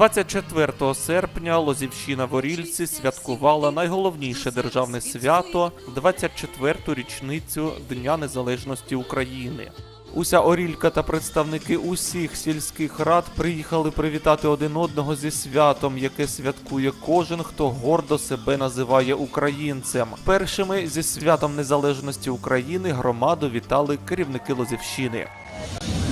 24 серпня Лозівщина в Орільці святкувала найголовніше державне свято 24-ту річницю Дня Незалежності України. Уся Орілька та представники усіх сільських рад приїхали привітати один одного зі святом, яке святкує кожен, хто гордо себе називає українцем. Першими зі святом незалежності України громаду вітали керівники Лозівщини.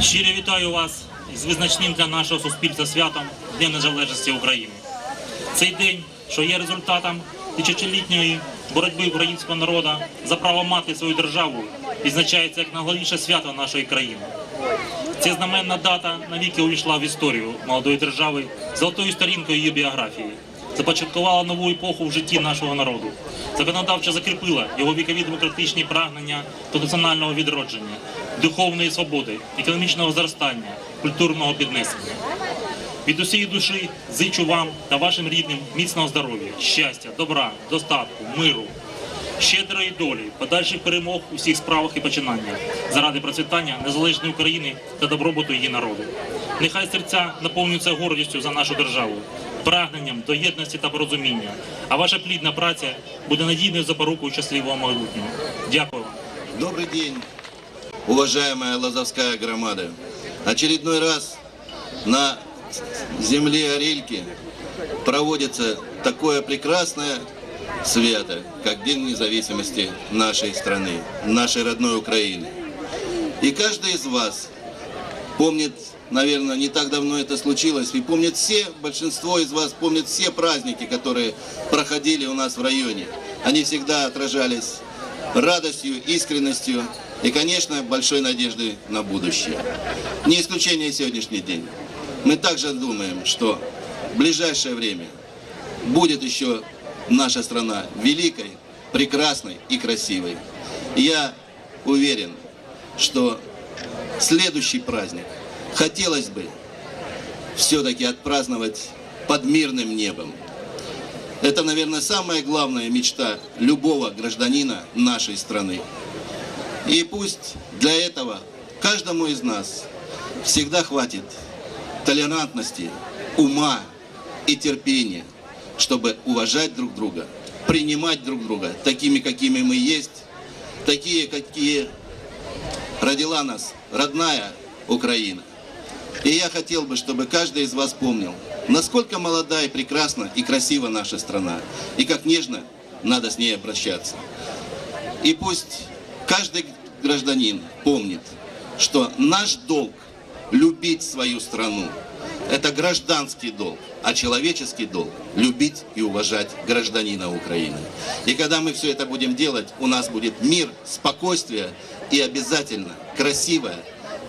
Щиро вітаю вас з визначним для нашого суспільства святом Днем Незалежності України. Цей день, що є результатом тисячолітньої боротьби українського народу за право мати свою державу, відзначається як найголовніше свято нашої країни. Ця знаменна дата навіки увійшла в історію молодої держави золотою сторінкою її біографії, започаткувала нову епоху в житті нашого народу, законодавчо закріпила його вікові демократичні прагнення до національного відродження, духовної свободи, економічного зростання, культурного піднесення. Від усієї душі зичу вам та вашим рідним міцного здоров'я, щастя, добра, достатку, миру, щедрої долі, подальших перемог у всіх справах і починаннях заради процвітання незалежної України та добробуту її народу. Нехай серця наповнюються гордістю за нашу державу, прагненням до єдності та порозуміння, а ваша плідна праця буде надійною запорукою щасливого майбутнього. Дякую вам. Добрый день, уважаемая Лазовская громада. Очередной раз на земле Орельки проводится такое прекрасное свято, как День независимости нашей страны, нашей родной Украины. И каждый из вас помнит, наверное, не так давно это случилось, и помнит все, большинство из вас помнит все праздники, которые проходили у нас в районе. Они всегда отражались радостью, искренностью и, конечно, большой надеждой на будущее. Не исключение сегодняшний день. Мы также думаем, что в ближайшее время будет еще наша страна великой, прекрасной и красивой. Я уверен, что следующий праздник хотелось бы все-таки отпраздновать под мирным небом. Это, наверное, самая главная мечта любого гражданина нашей страны. И пусть для этого каждому из нас всегда хватит толерантности, ума и терпения, чтобы уважать друг друга, принимать друг друга такими, какими мы есть, такие, какие родила нас родная Украина. И я хотел бы, чтобы каждый из вас помнил, насколько молода и прекрасна и красива наша страна, и как нежно надо с ней обращаться. И пусть каждый гражданин помнит, что наш долг – любить свою страну. Это гражданский долг, а человеческий долг – любить и уважать гражданина Украины. И когда мы все это будем делать, у нас будет мир, спокойствие и обязательно красивая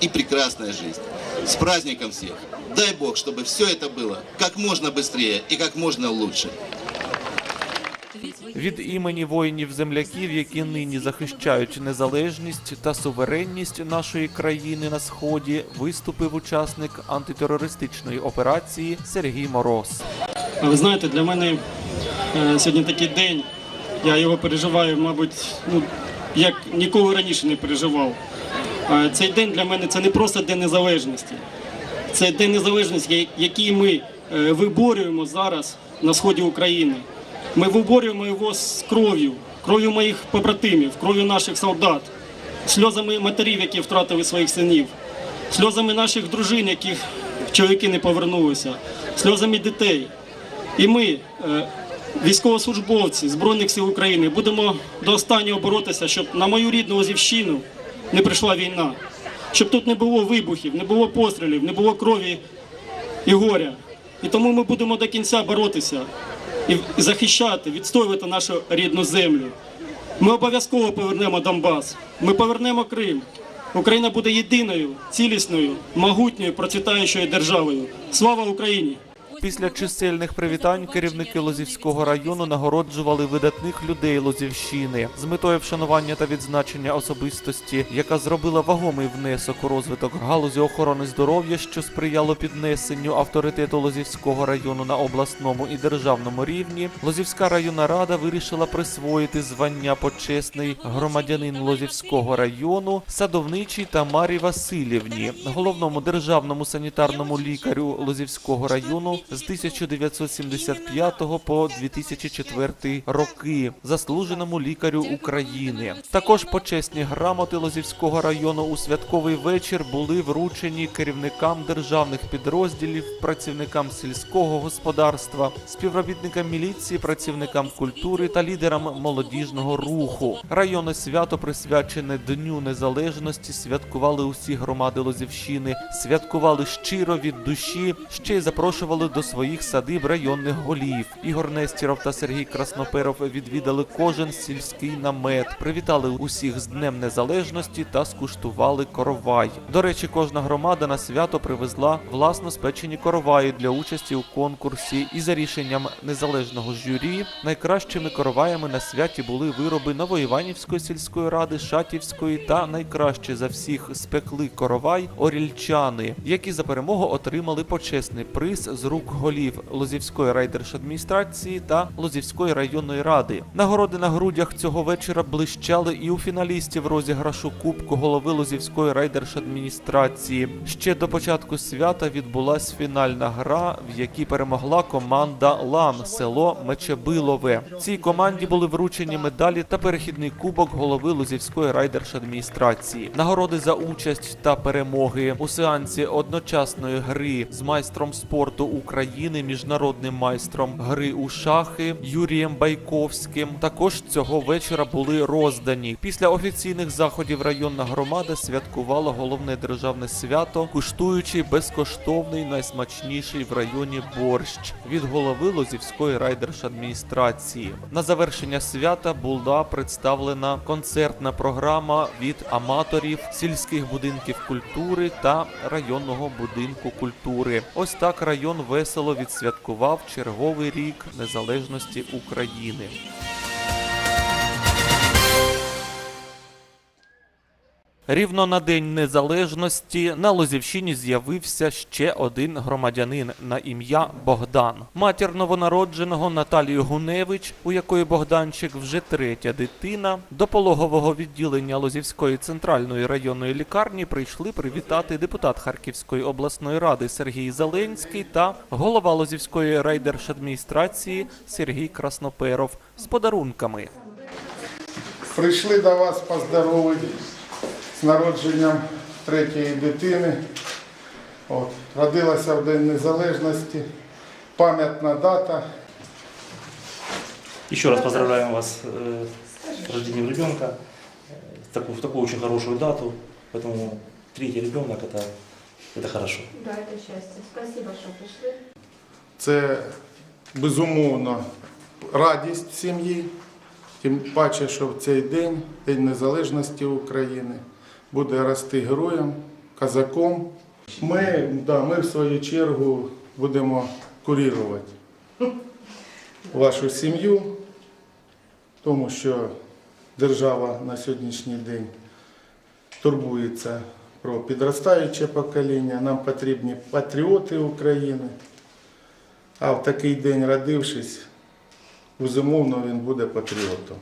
и прекрасная жизнь. С праздником всех! Дай Бог, чтобы все это было как можно быстрее и как можно лучше. Від імені воїнів-земляків, які нині захищають незалежність та суверенність нашої країни на сході, виступив учасник антитерористичної операції Сергій Мороз. А Ви знаєте, для мене е, сьогодні такий день. Я його переживаю, мабуть, ну, як ніколи раніше не переживав. Е, Цей день для мене це не просто День Незалежності. Це День Незалежності, я- який ми е, виборюємо зараз на сході України. Ми виборюємо його з кров'ю, кров'ю моїх побратимів, кров'ю наших солдат, сльозами матерів, які втратили своїх синів, сльозами наших дружин, яких чоловіки не повернулися, сльозами дітей. І ми, е, військовослужбовці Збройних сил України, будемо до останнього боротися, щоб на мою рідну Лозівщину не прийшла війна, щоб тут не було вибухів, не було пострілів, не було крові і горя. І тому ми будемо до кінця боротися і захищати, відстоювати нашу рідну землю. Ми обов'язково повернемо Донбас, ми повернемо Крим. Україна буде єдиною, цілісною, могутньою, процвітаючою державою. Слава Україні! Після чисельних привітань керівники Лозівського району нагороджували видатних людей Лозівщини з метою вшанування та відзначення особистості, яка зробила вагомий внесок у розвиток галузі охорони здоров'я, що сприяло піднесенню авторитету Лозівського району на обласному і державному рівні. Лозівська районна рада вирішила присвоїти звання почесний громадянин Лозівського району садовничій Тамарі Васильівні, головному державному санітарному лікарю Лозівського району з 1975 по 2004 роки, заслуженому лікарю України. Також почесні грамоти Лозівського району у святковий вечір були вручені керівникам державних підрозділів, працівникам сільського господарства, співробітникам міліції, працівникам культури та лідерам молодіжного руху. Районне свято присвячене Дню Незалежності. Святкували усі громади Лозівщини, святкували щиро від душі, ще й запрошували до своїх садиб районних голів. Ігор Нестіров та Сергій Красноперов відвідали кожен сільський намет, привітали усіх з Днем Незалежності та скуштували коровай. До речі, кожна громада на свято привезла власно спечені короваї для участі у конкурсі. І за рішенням незалежного журі найкращими короваями на святі були вироби Новоіванівської сільської ради, Шатівської та найкраще за всіх спекли коровай орільчани, які за перемогу отримали почесний приз з рук голів Лозівської райдержадміністрації та Лозівської районної ради. Нагороди на грудях цього вечора блищали і у фіналістів розіграшу Кубку голови Лозівської райдержадміністрації. Ще до початку свята відбулась фінальна гра, в якій перемогла команда Лан село Мечебилове. Цій команді були вручені медалі та перехідний кубок голови Лозівської райдержадміністрації. Нагороди за участь та перемоги у сеансі одночасної гри з майстром спорту України, міжнародним майстром гри у шахи Юрієм Байковським. Також цього вечора були роздані. Після офіційних заходів районна громада святкувала головне державне свято, куштуючи безкоштовний найсмачніший в районі борщ від голови Лозівської райдержадміністрації. На завершення свята була представлена концертна програма від аматорів сільських будинків культури та районного будинку культури. Ось так район весело відсвяткував черговий рік незалежності України. Рівно на День Незалежності на Лозівщині з'явився ще один громадянин на ім'я Богдан. Матір новонародженого Наталію Гуневич, у якої Богданчик вже третя дитина, до пологового відділення Лозівської центральної районної лікарні прийшли привітати депутат Харківської обласної ради Сергій Зеленський та голова Лозівської райдержадміністрації Сергій Красноперов з подарунками. Прийшли до вас поздоровити з народженням третьої дитини. От. Родилася в День Незалежності. Пам'ятна дата. Еще раз поздравляем вас э, с рождением ребенка, э, в такую, в такую очень хорошую дату. Поэтому третий ребенок это, это хорошо. Да, это счастье. Спасибо, что пришли. Це безумовно радість в сім'ї. Тим паче, що в цей день, День Незалежності України, буде рости героєм, казаком. Ми, да, ми в свою чергу будемо курірувати вашу сім'ю, тому що держава на сьогоднішній день турбується про підростаюче покоління. Нам потрібні патріоти України. А в такий день родившись, безумовно, він буде патріотом.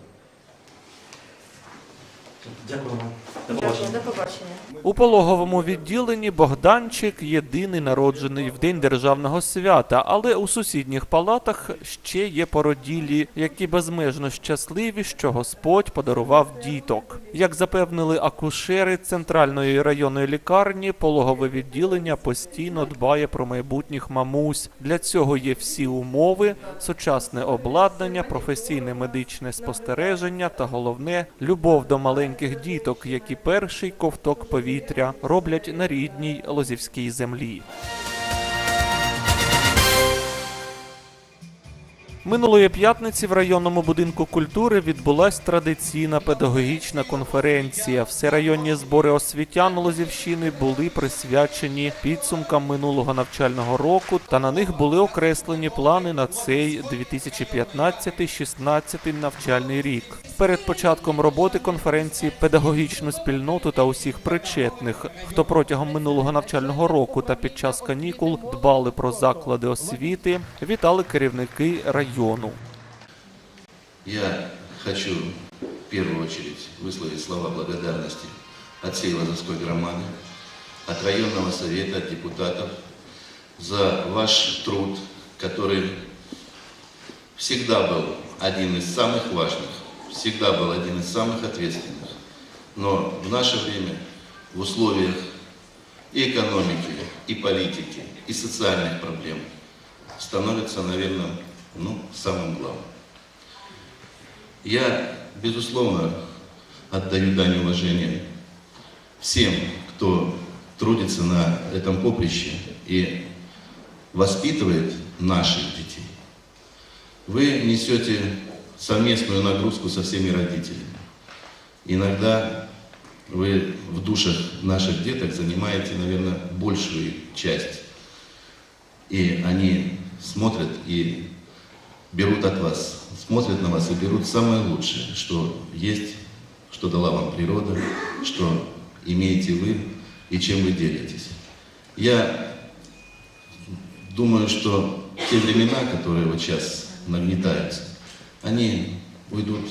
Дякую вам. До побачення. до побачення. У пологовому відділенні Богданчик єдиний народжений в день державного свята, але у сусідніх палатах ще є породілі, які безмежно щасливі, що Господь подарував діток. Як запевнили акушери центральної районної лікарні, пологове відділення постійно дбає про майбутніх мамусь. Для цього є всі умови, сучасне обладнання, професійне медичне спостереження та головне любов до маленьких діток, які перший ковток повітря роблять на рідній лозівській землі. Минулої п'ятниці в районному будинку культури відбулась традиційна педагогічна конференція. Всерайонні збори освітян Лозівщини були присвячені підсумкам минулого навчального року, та на них були окреслені плани на цей 2015-16 навчальний рік. Перед початком роботи конференції педагогічну спільноту та усіх причетних, хто протягом минулого навчального року та під час канікул дбали про заклади освіти, вітали керівники району. Я хочу в первую очередь высловить слова благодарности от всей Лазовской громады, от районного совета, от депутатов за ваш труд, который всегда был один из самых важных, всегда был один из самых ответственных. Но в наше время, в условиях и экономики, и политики, и социальных проблем, становится, наверное, ну, самым главным. Я, безусловно, отдаю дань уважения всем, кто трудится на этом поприще и воспитывает наших детей. Вы несете совместную нагрузку со всеми родителями. Иногда вы в душах наших деток занимаете, наверное, большую часть. И они смотрят и берут от вас, смотрят на вас и берут самое лучшее, что есть, что дала вам природа, что имеете вы и чем вы делитесь. Я думаю, что те времена, которые вот сейчас нагнетаются, они уйдут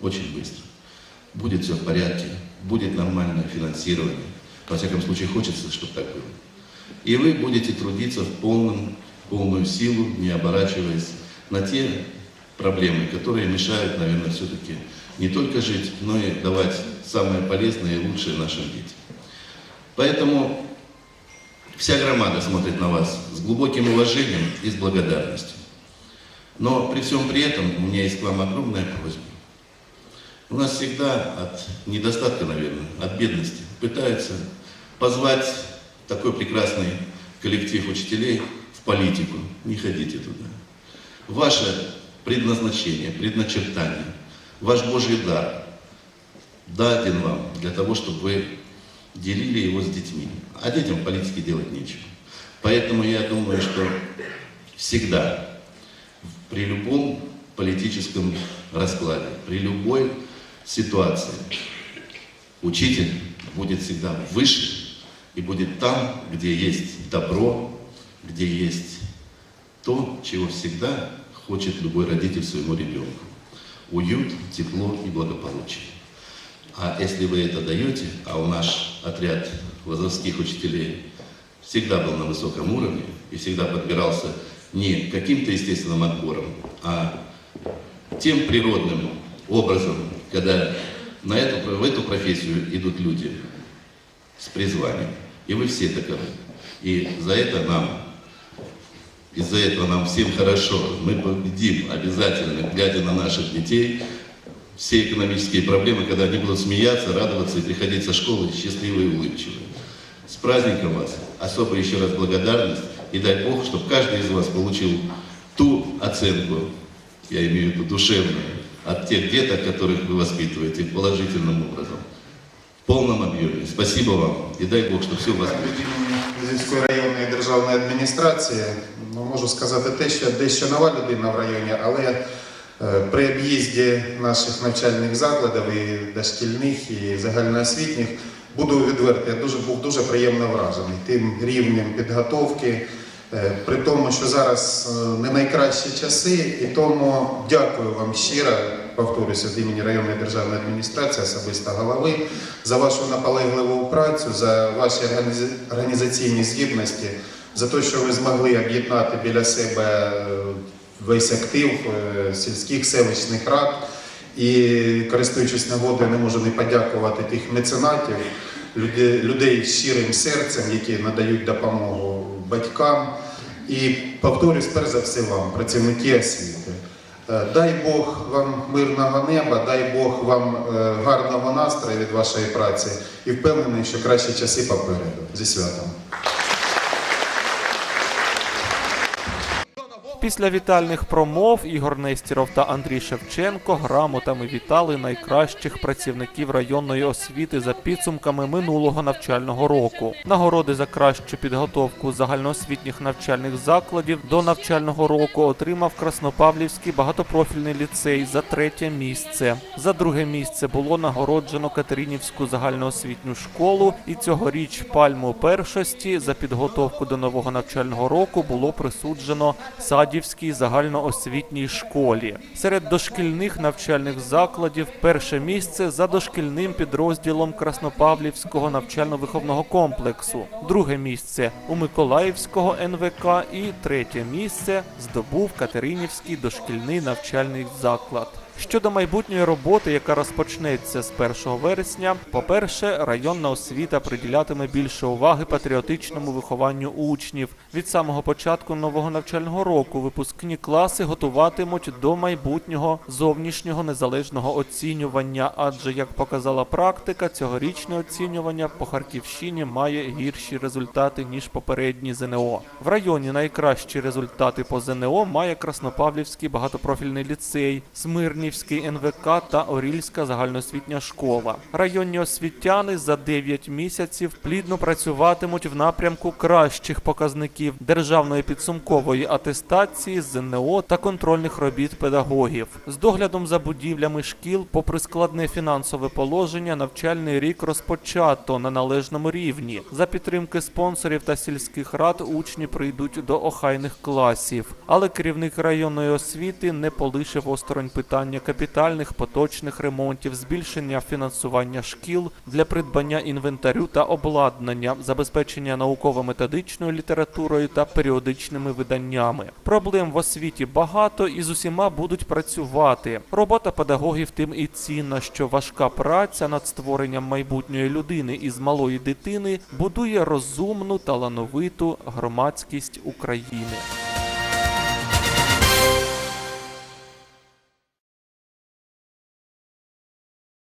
очень быстро. Будет все в порядке, будет нормальное финансирование. Во всяком случае, хочется, чтобы так было. И вы будете трудиться в полном, полную силу, не оборачиваясь на те проблемы, которые мешают, наверное, все-таки не только жить, но и давать самое полезное и лучшее нашим детям. Поэтому вся громада смотрит на вас с глубоким уважением и с благодарностью. Но при всем при этом у меня есть к вам огромная просьба. У нас всегда от недостатка, наверное, от бедности пытаются позвать такой прекрасный коллектив учителей в политику. Не ходите туда. Ваше предназначение, предначертание, ваш Божий дар даден вам для того, чтобы вы делили его с детьми. А детям в политике делать нечего. Поэтому я думаю, что всегда, при любом политическом раскладе, при любой ситуации, учитель будет всегда выше и будет там, где есть добро, где есть то, чего всегда хочет любой родитель своему ребенку. Уют, тепло и благополучие. А если вы это даете, а у наш отряд возрастных учителей всегда был на высоком уровне и всегда подбирался не каким-то естественным отбором, а тем природным образом, когда на эту, в эту профессию идут люди с призванием. И вы все таковы. И за это нам, из-за этого нам всем хорошо. Мы победим обязательно, глядя на наших детей, все экономические проблемы, когда они будут смеяться, радоваться и приходить со школы счастливые и улыбчивые. С праздником вас! Особо еще раз благодарность. И дай Бог, чтобы каждый из вас получил ту оценку, я имею в виду душевную, от тех деток, которых вы воспитываете положительным образом. В полном объеме. Спасибо вам. И дай Бог, чтобы все у вас было. Від районної державної адміністрації ну, можу сказати те, що дещо нова людина в районі, але е, при об'їзді наших навчальних закладів і дошкільних, і загальноосвітніх буду відвертий, я дуже був дуже приємно вражений тим рівнем підготовки. е, При тому, що зараз е, не найкращі часи, і тому дякую вам щиро, повторюся, від імені районної державної адміністрації, особисто голови, за вашу наполегливу працю, за ваші організаційні здібності, за те, що ви змогли об'єднати біля себе е, весь актив е, сільських селищних рад. І користуючись нагодою, не можу не подякувати тих меценатів, людей з щирим серцем, які надають допомогу батькам. І повторюсь, перш за все вам, працівники освіти. Е, Дай Бог вам мирного неба, дай Бог вам е, гарного настрою від вашої праці і впевнений, що кращі часи попереду. Зі святом. Після вітальних промов Ігор Нестіров та Андрій Шевченко грамотами вітали найкращих працівників районної освіти за підсумками минулого навчального року. Нагороди за кращу підготовку загальноосвітніх навчальних закладів до навчального року отримав Краснопавлівський багатопрофільний ліцей за третє місце. За друге місце було нагороджено Катеринівську загальноосвітню школу, і цьогоріч пальму першості за підготовку до нового навчального року було присуджено саді Новогродівській загальноосвітній школі. Серед дошкільних навчальних закладів перше місце за дошкільним підрозділом Краснопавлівського навчально-виховного комплексу, друге місце у Миколаївського НВК і третє місце здобув Катеринівський дошкільний навчальний заклад. Щодо майбутньої роботи, яка розпочнеться з 1 вересня, по-перше, районна освіта приділятиме більше уваги патріотичному вихованню учнів. Від самого початку нового навчального року випускні класи готуватимуть до майбутнього зовнішнього незалежного оцінювання, адже як показала практика, цьогорічне оцінювання по Харківщині має гірші результати ніж попередні ЗНО. В районі найкращі результати по ЗНО має Краснопавлівський багатопрофільний ліцей, Смирнівський НВК та Орільська загальноосвітня школа. Районні освітяни за 9 місяців плідно працюватимуть в напрямку кращих показників державної підсумкової атестації, ЗНО та контрольних робіт педагогів. З доглядом за будівлями шкіл, попри складне фінансове положення, навчальний рік розпочато на належному рівні. За підтримки спонсорів та сільських рад учні прийдуть до охайних класів. Але керівник районної освіти не полишив осторонь питання капітальних поточних ремонтів, збільшення фінансування шкіл для придбання інвентарю та обладнання, забезпечення науково-методичною літературою та періодичними виданнями. Проблем в освіті багато і з усіма будуть працювати. Робота педагогів тим і цінна, що важка праця над створенням майбутньої людини із малої дитини будує розумну талановиту громадськість України.